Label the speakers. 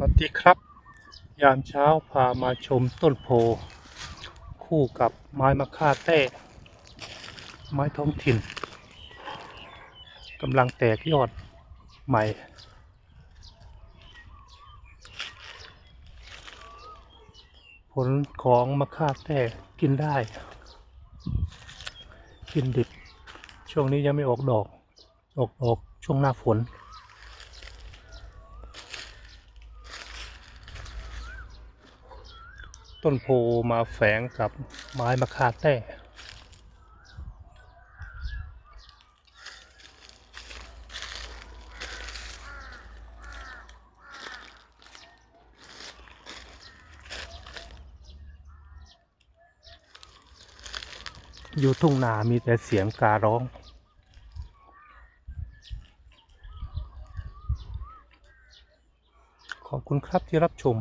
Speaker 1: สวัสดีครับ ยามเช้าพามาชมต้นโพ คู่กับไม้มะค่าแต้ ไม้ท้องถิ่นกำลังแตกยอดใหม่ ผลของมะค่าแต้กินได้ กินดิบ ช่วงนี้ยังไม่ออกดอก ออกดอกช่วงหน้าฝน ต้นโพมาแฝงกับไม้มะคาแต้อยู่ทุ่งนามีแต่เสียงการ้อง ขอบคุณครับที่รับชม